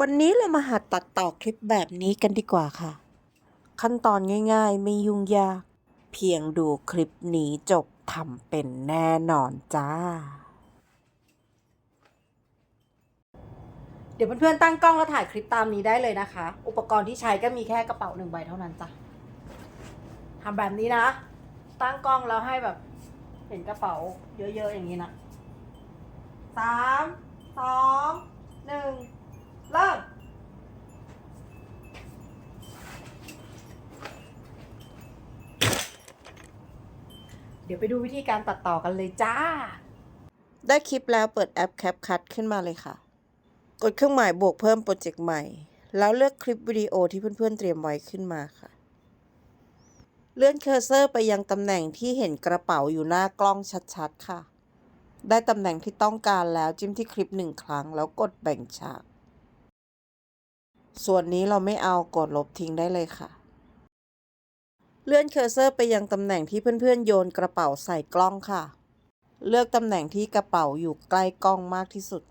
วันนี้เรามาหัดตัดต่อคลิปแบบนี้กันดีกว่าค่ะ ขั้นตอนง่าย ๆ ไม่ยุ่งยาก เพียงดูคลิปนี้จบทำเป็นแน่นอนจ้า เดี๋ยวเพื่อนๆตั้งกล้องแล้วถ่ายคลิปตามนี้ได้เลยนะคะ อุปกรณ์ที่ใช้ก็มีแค่กระเป๋าหนึ่งใบเท่านั้นจ้ะทำแบบนี้นะ ตั้งกล้องแล้วให้แบบ เห็นกระเป๋าเยอะๆอย่างนี้นะสามสองหนึ่งเริ่ม เดี๋ยวไปดูวิธีการตัดต่อกันเลยจ้า ได้คลิปแล้วเปิดแอป CapCut ขึ้นมาเลยค่ะ กดเครื่องหมายบวกเพิ่มโปรเจกต์ใหม่ แล้วเลือกคลิปวิดีโอที่เพื่อนๆเตรียมไว้ขึ้นมาค่ะ เลื่อนเคอร์เซอร์ไปยังตำแหน่งที่เห็นกระเป๋าอยู่หน้ากล้องชัดๆค่ะ ได้ตำแหน่งที่ต้องการแล้วจิ้มที่คลิปหนึ่งครั้ง แล้วกดแบ่งฉาก ส่วนนี้เราไม่เอากดลบทิ้งได้เลยค่ะ เลื่อนเคอร์เซอร์ไปยังตำแหน่งที่เพื่อนๆ โยนกระเป๋าใส่กล้องค่ะ เลือกตำแหน่งที่กระเป๋าอยู่ใกล้กล้องมากที่สุด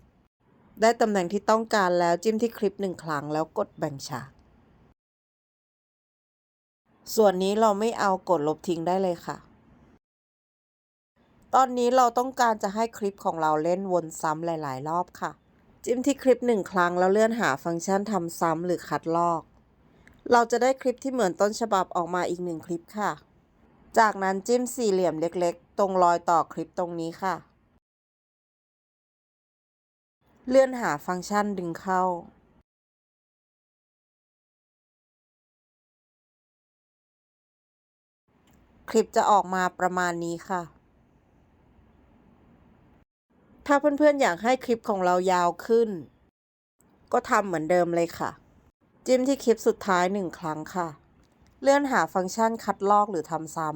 ได้ตำแหน่งที่ต้องการแล้วจิ้มที่คลิปหนึ่งครั้งแล้วกดแบ่งฉาก ส่วนนี้เราไม่เอากดลบทิ้งได้เลยค่ะ ตอนนี้เราต้องการจะให้คลิปของเราเล่นวนซ้ำหลาย ๆ รอบค่ะ จิ้มที่คลิปหนึ่งครั้งแล้วเลื่อนหาฟังก์ชันทำซ้ำหรือคัดลอก เราจะได้คลิปที่เหมือนต้นฉบับออกมาอีกหนึ่งคลิปค่ะ จากนั้นจิ้มสี่เหลี่ยมเล็กๆ ตรงรอยต่อคลิปตรงนี้ค่ะ เลื่อนหาฟังก์ชันดึงเข้า คลิปจะออกมาประมาณนี้ค่ะ ถ้าเพื่อนๆอยากให้คลิปของเรายาวขึ้น ก็ทำเหมือนเดิมเลยค่ะ จิ้มที่คลิปสุดท้ายหนึ่งครั้งค่ะ เลื่อนหาฟังก์ชันคัดลอกหรือทำซ้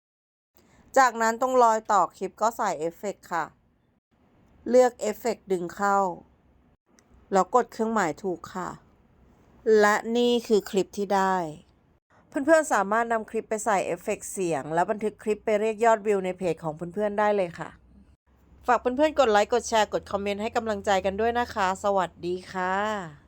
ำ จากนั้นตรงรอยต่อคลิปก็ใส่เอฟเฟกต์ค่ะ เลือกเอฟเฟกต์ดึงเข้า แล้วกดเครื่องหมายถูกค่ะ และนี่คือคลิปที่ได้ เพื่อนๆสามารถนำคลิปไปใส่เอฟเฟกต์เสียง แล้วบันทึกคลิปไปเรียกยอดวิวในเพจของเพื่อนๆได้เลยค่ะ ฝากเพื่อนๆกดไลค์ กดแชร์ กดคอมเมนต์ให้กำลังใจกันด้วยนะคะ สวัสดีค่ะ